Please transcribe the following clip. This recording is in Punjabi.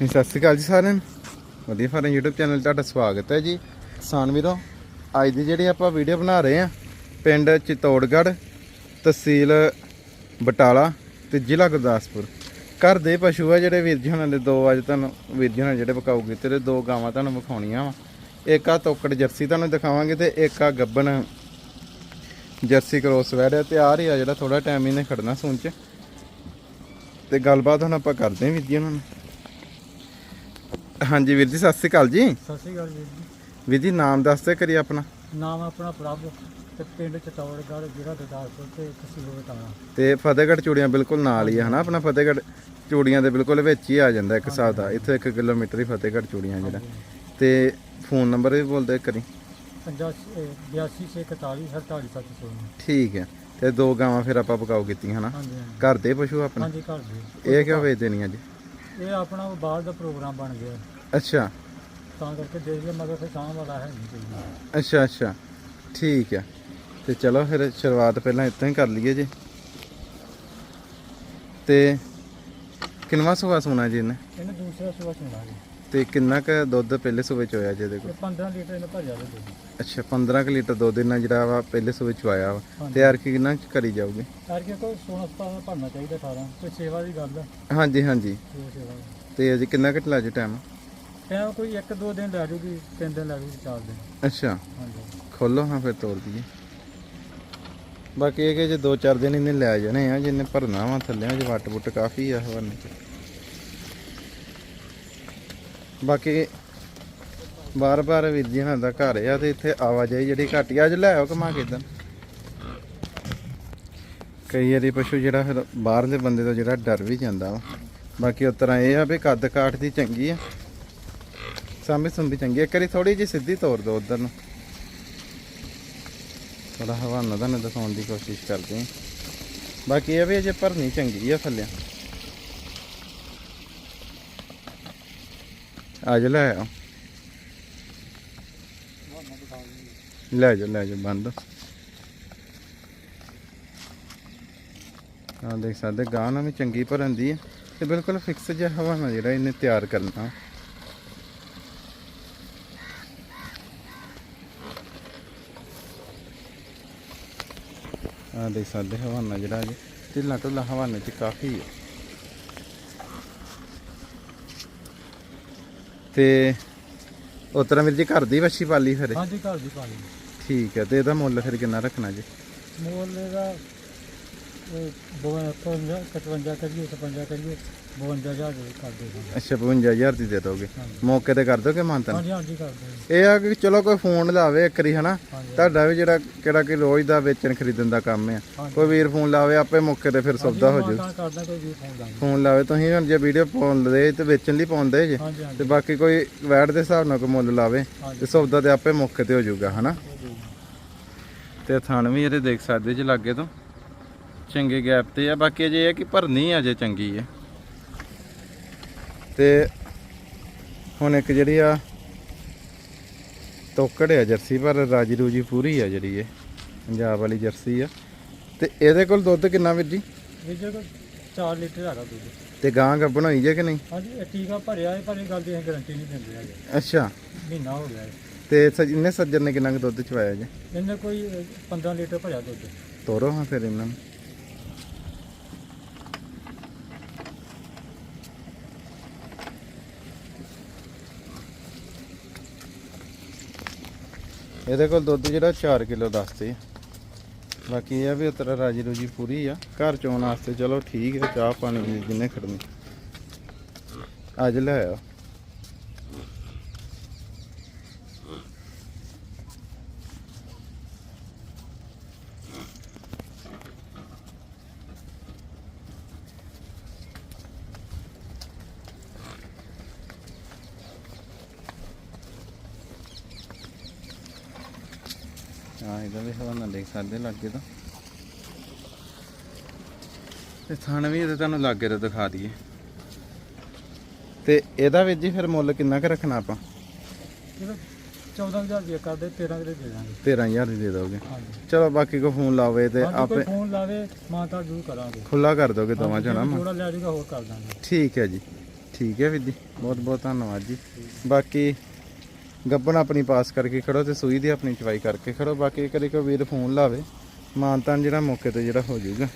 ਜੀ, ਸਤਿ ਸ਼੍ਰੀ ਅਕਾਲ ਜੀ ਸਾਰਿਆਂ ਨੂੰ। ਵਧੀਆ ਫਾਰਮ YouTube ਚੈਨਲ 'ਤੇ ਤੁਹਾਡਾ ਸਵਾਗਤ ਹੈ ਜੀ। ਕਿਸਾਨ ਵੀਰੋ ਅੱਜ ਦੀ ਜਿਹੜੀ ਆਪਾਂ ਵੀਡੀਓ ਬਣਾ ਰਹੇ ਆ ਪਿੰਡ ਚਿਤੌੜਗੜ੍ਹ ਤਹਿਸੀਲ ਬਟਾਲਾ ਤੇ ਜ਼ਿਲ੍ਹਾ ਗੁਰਦਾਸਪੁਰ। ਘਰ ਦੇ ਪਸ਼ੂ ਆ ਜਿਹੜੇ ਵੀਰ ਜੀ ਹੁਣਾਂ ਦੇ ਦੋ ਅੱਜ ਤੁਹਾਨੂੰ ਵੀਰ ਜੀ ਹੁਣਾਂ ਜਿਹੜੇ ਵਿਕਾਊ ਕੀਤੇ ਤੇ ਦੋ ਗਾਵਾਂ ਤੁਹਾਨੂੰ ਵਿਖਾਉਣੀਆਂ ਵਾ। ਇੱਕ ਆ ਤੋਕੜ ਜਰਸੀ ਤੁਹਾਨੂੰ ਦਿਖਾਵਾਂਗੇ ਤੇ ਇੱਕ ਆ ਗੱਬਨ ਜਰਸੀ ਕ੍ਰੋਸ ਵੈੜ ਆ ਤੇ ਆ ਰਹੀ ਆ ਜਿਹੜਾ ਥੋੜਾ ਟਾਈਮ ਇਹਨੇ ਖੜਨਾ ਸੂਣ ਚ। ਤੇ ਗੱਲਬਾਤ ਹੁਣ ਆਪਾਂ ਕਰਦੇ ਹਾਂ ਵੀਰ ਜੀ ਉਹਨਾਂ ਨਾਲ। ਹਾਂਜੀ ਵੀਰ ਜੀ ਸਤਿ ਸ਼੍ਰੀ ਅਕਾਲ ਜੀ। ਸਤਿ ਸ਼੍ਰੀ ਅਕਾਲ ਵੀਰ ਜੀ। ਵੀਰ ਜੀ ਨਾਮ ਦੱਸਦੇ ਕਰੀ ਆਪਣਾ। ਨਾਮ ਆਪਣਾ ਪ੍ਰਭ ਤੇ ਪਿੰਡ ਚਤੌੜਗੜ੍ਹ ਜ਼ਿਲ੍ਹਾ ਗੁਰਦਾਸਪੁਰ ਤੇ ਤਹਿਸੀਲ ਬਟਾਲਾ ਤੇ ਫਤਿਹਗੜ੍ਹ ਚੂੜੀਆਂ ਬਿਲਕੁਲ ਨਾਲ ਹੀ ਹੈ ਹਨਾ? ਆਪਣਾ ਫਤਿਹਗੜ੍ਹ ਚੂੜੀਆਂ ਦੇ ਬਿਲਕੁਲ ਵਿੱਚ ਹੀ ਆ ਜਾਂਦਾ ਇੱਕ ਹਿਸਾਬ ਦਾ। ਇੱਥੇ 1 ਕਿਲੋਮੀਟਰ ਹੀ ਫਤਿਹਗੜ੍ਹ ਚੂੜੀਆਂ ਜਿਹੜਾ। ਤੇ ਫੋਨ ਨੰਬਰ ਵੀ ਬੋਲਦੇ ਕਰੀ 82 ਸੇ 41 48 716 ਠੀਕ ਹੈ ਤੇ ਦੋ ਗਾਵਾਂ ਫਿਰ ਆਪਾਂ ਪਕਾਓ ਕੀਤੀਆਂ ਹਨਾ? ਹਾਂਜੀ ਹਾਂਜੀ। ਘਰ ਦੇ ਪਸ਼ੂ ਆਪਣੇ? ਹਾਂਜੀ ਘਰ ਦੇ। ਇਹ ਕਿਉਂ ਵੇਚ ਦੇਣੀਆਂ ਜੀ ਇਹ ਆਪਣਾ ਬਾਹਰ ਦਾ ਪ੍ਰੋਗਰਾਮ ਬਣ ਗਿਆ। ਅੱਛਾ। ਤਾਂ ਕਰਕੇ ਦੇਖ ਲਿਆ ਮਗਰ ਫਿਰ ਸ਼ਾਮ ਵਾਲਾ ਹੈ ਨਹੀਂ ਕੋਈ। ਅੱਛਾ ਅੱਛਾ। ਠੀਕ ਹੈ ਤੇ ਚਲੋ ਫਿਰ ਸ਼ੁਰੂਆਤ ਪਹਿਲਾਂ ਇੱਥੋਂ ਹੀ ਕਰ ਲਈਏ ਜੀ। ਤੇ ਕਿੰਨਵਾ ਸੁਭਾ ਸੋਣਾ ਜੀ ਇਹਨੇ? ਇਹਨੇ ਦੂਸਰਾ ਸੁਬਾ ਸੁਣਾ ਜੀ। ਤੇ ਕਿੰਨਾ ਕ ਦੁੱਧ ਪਹਿਲੇ ਸੂਬੇ ਚ ਹੋਇਆ ਜੀ ਇਹਦੇ ਕੋਲ? ਇਹ 15 ਲੀਟਰ ਇਹਨੇ ਭਰਿਆ ਦੇ ਦੁੱਧ। ਅੱਛਾ 15 ਕੁ ਲੀਟਰ ਦੁੱਧ ਇਹਨਾਂ ਜਿਹੜਾ ਵਾ ਪਹਿਲੇ ਸੂਬੇ ਚ ਆਇਆ ਵਾ। ਤੇ ਯਾਰ ਕੀ ਕਿੰਨਾ ਕੁ ਕਰੀ ਜਾਊਗੀ? ਕਰਕੇ ਕੋਈ 16 17 ਭਰਨਾ ਚਾਹੀਦਾ 18 ਕੋਈ ਸੇਵਾ ਦੀ ਗੱਲ ਹੈ ਹਾਂਜੀ ਹਾਂਜੀ। ਕੋਈ ਸੇਵਾ ਦੀ। ਤੇ ਅਜੇ ਕਿੰਨਾ ਕੁ ਲੱਜ ਟਾਈਮ ਟਾਈਮ ਕੋਈ 1 2 ਦਿਨ ਲੈ ਜੂਗੀ 3 ਦਿਨ ਲੈ ਜੂਗੀ 4 ਦਿਨ। ਅੱਛਾ। ਹਾਂਜੀ। ਖੋਲੋ ਹਾਂ ਫਿਰ ਤੋੜ ਦਈਏ। ਬਾਕੀ ਇਹ ਕਿ ਜੇ 2-4 ਦਿਨ ਇਹਨੇ ਲੈ ਜਾਣੇ ਆ ਜਿੰਨੇ ਭਰਨਾ ਵਾ ਥੱਲੇ ਜੇ ਵੱਟ ਬੁੱਟ ਕਾਫੀ ਆ ਹਵਾਨੇ ਚ ਬਾਕੀ ਬਾਰ-ਬਾਰ ਹੁਣਾਂ ਦਾ ਘਰ ਆ ਤੇ ਇੱਥੇ ਆਵਾਜਾਈ ਜਿਹੜੀ ਘੱਟ ਆ ਅੱਜ ਲੈ ਆਓ ਕਮਾ ਕੇ ਇਦਾਂ ਕਈ ਵਾਰੀ ਪਸ਼ੂ ਜਿਹੜਾ ਫਿਰ ਬਾਹਰਲੇ ਬੰਦੇ ਤੋਂ ਜਿਹੜਾ ਡਰ ਵੀ ਜਾਂਦਾ ਵਾ। ਬਾਕੀ ਉਸ ਤਰ੍ਹਾਂ ਇਹ ਆ ਵੀ ਕੱਦ ਕਾਠ ਦੀ ਚੰਗੀ ਆ। ਸਾਂਭੀ ਸੰਭੀ ਚੰਗੀ ਇੱਕ ਵਾਰੀ ਥੋੜੀ ਜਿਹੀ ਸਿੱਧੀ ਤੋਰ ਦੋ ਉਧਰ ਨੂੰ। ਥੋੜਾ ਹਵਾਨਾ ਤੁਹਾਨੂੰ ਦਿਖਾਉਣ ਦੀ ਕੋਸ਼ਿਸ਼ ਕਰਦੇ ਹਾਂ। ਬਾਕੀ ਇਹ ਵੀ ਅਜੇ ਭਰਨੀ ਚੰਗੀ ਆ ਥੱਲੇ। ਅੱਜ ਲੈ ਆਓ। ਲੈ ਜਾ ਲੈ ਜਾ ਬੰਦ। ਆ ਦੇਖ ਸਕਦੇ ਗਾਂ ਨਾਲ ਵੀ ਚੰਗੀ ਭਰਨ ਦੀ ਹੈ ਤੇ ਬਿਲਕੁਲ ਫਿਕਸ ਜਿਹਾ ਹਵਾਨਾ ਜਿਹੜਾ ਇਹਨੇ ਤਿਆਰ ਕਰਨਾ। ਆ ਦੇਖ ਸਕਦੇ ਹਵਾਨਾ ਜਿਹੜਾ ਜੀ। ਢਿੱਲਾ ਢੁੱਲਾ ਹਵਾਨੇ ਚ ਕਾਫੀ ਹੈ ਤੇ ਉਸ ਤਰ੍ਹਾਂ ਵੀਰ ਜੀ ਘਰ ਦੀ ਵੱਛੀ ਪਾਲੀ ਫਿਰ? ਹਾਂਜੀ ਘਰ ਦੀ ਪਾਲੀ ਠੀਕ ਹੈ ਤੇ ਇਹਦਾ ਮੁੱਲ ਫਿਰ ਕਿੰਨਾ ਰੱਖਣਾ ਜੀ? ਮੋਲ ਦਾ 52 55 ਕਰੀਏ 56 ਕਰੀਏ 52000 ਦੇ ਕਰਦੇ ਹਾਂ। ਅੱਛਾ 55000 ਦੀ ਦੇ ਦੋਗੇ। ਮੌਕੇ ਤੇ ਕਰ ਦੋਗੇ ਮਾਨਤਨ? ਹਾਂਜੀ ਹਾਂਜੀ ਕਰਦੇ ਹਾਂ। ਇਹ ਆ ਕਿ ਚਲੋ ਕੋਈ ਫੋਨ ਲਾਵੇ ਇੱਕ ਵਾਰੀ ਹਨਾ? ਤੁਹਾਡਾ ਵੀ ਜਿਹੜਾ ਕਿਹੜਾ ਕਿ ਰੋਜ਼ ਦਾ ਵੇਚਣ ਖਰੀਦਣ ਦਾ ਕੰਮ ਆ। ਹਾਂਜੀ। ਕੋਈ ਵੀਰ ਫੋਨ ਲਾਵੇ ਆਪੇ ਮੌਕੇ ਤੇ ਫਿਰ ਸੌਦਾ ਹੋ ਤਾਂ ਕਰਦਾ ਕੋਈ ਵੀ ਫੋਨ ਲਾਂਗੇ ਫੋਨ ਲਾਵੇ ਤੁਸੀਂ ਹੁਣ ਜੇ ਵੀਡੀਓ ਪਾਉਂਦੇ ਤੇ ਵੇਚਣ ਲਈ ਪਾਉਂਦੇ ਜੇ ਹਾਂਜੀ ਤੇ ਬਾਕੀ ਕੋਈ ਵੈਟ ਦੇ ਹਿਸਾਬ ਨਾਲ ਕੋਈ ਮੁੱਲ ਲਾਵੇ ਤੇ ਸੌਦਾ ਤੇ ਆਪੇ ਮੌਕੇ ਤੇ ਹੋ ਜਾਊਗਾ ਹਨਾ। ਤੇ ਥਣ ਵੀ ਇਹਦੇ ਦੇਖ ਸਕਦੇ ਜੇ ਲੱਗੇ ਤੋਂ। ਚੰਗੇ ਗੈਪ ਤੇ ਆ ਬਾਕੀ ਅਜੇ ਇਹ ਕਿ ਭਰਨੀ ਆ ਅਜੇ ਚੰਗੀ ਹੈ ਤੇ ਹੁਣ ਇੱਕ ਜਿਹੜੀ ਆ ਤੋਕੜ ਆ ਜਰਸੀ ਪਰ ਰਾਜੀ ਰੂਜੀ ਪੂਰੀ ਆ ਜਿਹੜੀ ਇਹ। ਪੰਜਾਬ ਵਾਲੀ ਜਰਸੀ ਆ। ਤੇ ਇਹਦੇ ਕੋਲ ਦੁੱਧ ਕਿੰਨਾ ਵੀਰ ਜੀ? ਵੀ ਜੇ ਕੋਈ 4 ਲੀਟਰ ਹੈਗਾ ਦੁੱਧ। ਤੇ ਗਾਂ ਗੱਭਣ ਹੋਈ ਜੇ ਕਿ ਨਹੀਂ? ਹਾਂਜੀ ਇਹ ਟੀਕਾ ਭਰਿਆ ਹੈ ਪਰ ਇਹ ਗੱਲ ਦੀ ਅਸੀਂ ਗਾਰੰਟੀ ਨਹੀਂ ਦਿੰਦੇ ਹੈਗੇ। ਅੱਛਾ। ਮਹੀਨਾ ਹੋ ਗਿਆ ਹੈ ਤੇ ਸਜ- ਇਹਨੇ ਸੱਜਣ ਨੇ ਕਿੰਨਾ ਕੁ ਦੁੱਧ ਚਵਾਇਆ ਜੇ? ਇਹਨੇ ਕੋਈ ਅਹ, 15 ਲੀਟਰ ਭਰਿਆ ਦੁੱਧ। ਤੋਰੋ ਹਾਂ ਫਿਰ ਇਹਨਾਂ ਨੂੰ। ਇਹਦੇ ਕੋਲ ਦੁੱਧ ਜਿਹੜਾ 4 ਕਿਲੋ ਦੱਸਦੇ ਆ। ਬਾਕੀ ਇਹ ਆ ਵੀ ਉਤਰਾ ਰਾਜੀ ਰੂਜੀ ਪੂਰੀ ਆ। ਘਰ ਚੋਣ ਵਾਸਤੇ ਚਲੋ ਠੀਕ ਹੈ ਚਾਹ ਪਾਣੀ ਦੀ ਜਿੰਨੇ ਖੜਨੀ। ਅੱਜ ਲੈ ਆ ਇਹਦਾ ਵੀ ਹਵਾਨਾ ਦੇਖ ਸਕਦੇ ਲੱਗੇ ਤਾਂ। ਤੇ ਥਣ ਵੀ ਇਹਦੇ ਤੁਹਾਨੂੰ ਲੱਗੇ ਤੇ ਦਿਖਾ ਦਈਏ। ਤੇ ਇਹਦਾ ਵੀ ਜੀ ਫਿਰ ਮੁੱਲ ਕਿੰਨਾ ਕੁ ਰੱਖਣਾ ਆਪਾਂ? ਚਲੋ 14000 ਰੁਪਏ ਕਰਦੇ 13 ਦੇ ਦੇ ਦਾਂਗੇ। 13000 ਦੀ ਦੇ ਦੋਗੇ। ਚਲੋ ਬਾਕੀ ਕੋ ਫੋਨ ਲਾਵੇ ਤੇ ਆਪੇ ਫੋਨ ਲਾਵੇ ਮਾਤਾ ਜ਼ਰੂਰ ਕਰਾਂਗੇ। ਖੁੱਲਾ ਕਰ ਦੋਗੇ ਦੋਵਾਂ ਜਣਾ ਥੋੜਾ ਲੈ ਜੂਗਾ ਹੋਰ ਕਰ ਦਾਂਗੇ। ਠੀਕ ਹੈ ਜੀ। ਠੀਕ ਹੈ ਵੀਰ ਜੀ। ਬਹੁਤ ਬਹੁਤ ਧੰਨਵਾਦ ਜੀ। ਬਾਕੀ ਗੱਬਣ ਆਪਣੀ ਪਾਸ ਕਰਕੇ ਖੜੋ ਤੇ ਸੂਈ ਦੀ ਆਪਣੀ ਚਵਾਈ ਕਰਕੇ ਖੜੋ, ਬਾਕੀ ਕਦੇ ਕੋਈ ਵੀਰ ਫੋਨ ਲਾਵੇ, ਮਾਨਤਾਨ ਜਿਹੜਾ ਮੌਕੇ ਤੇ ਜਿਹੜਾ ਹੋ ਜਾਊਗਾ।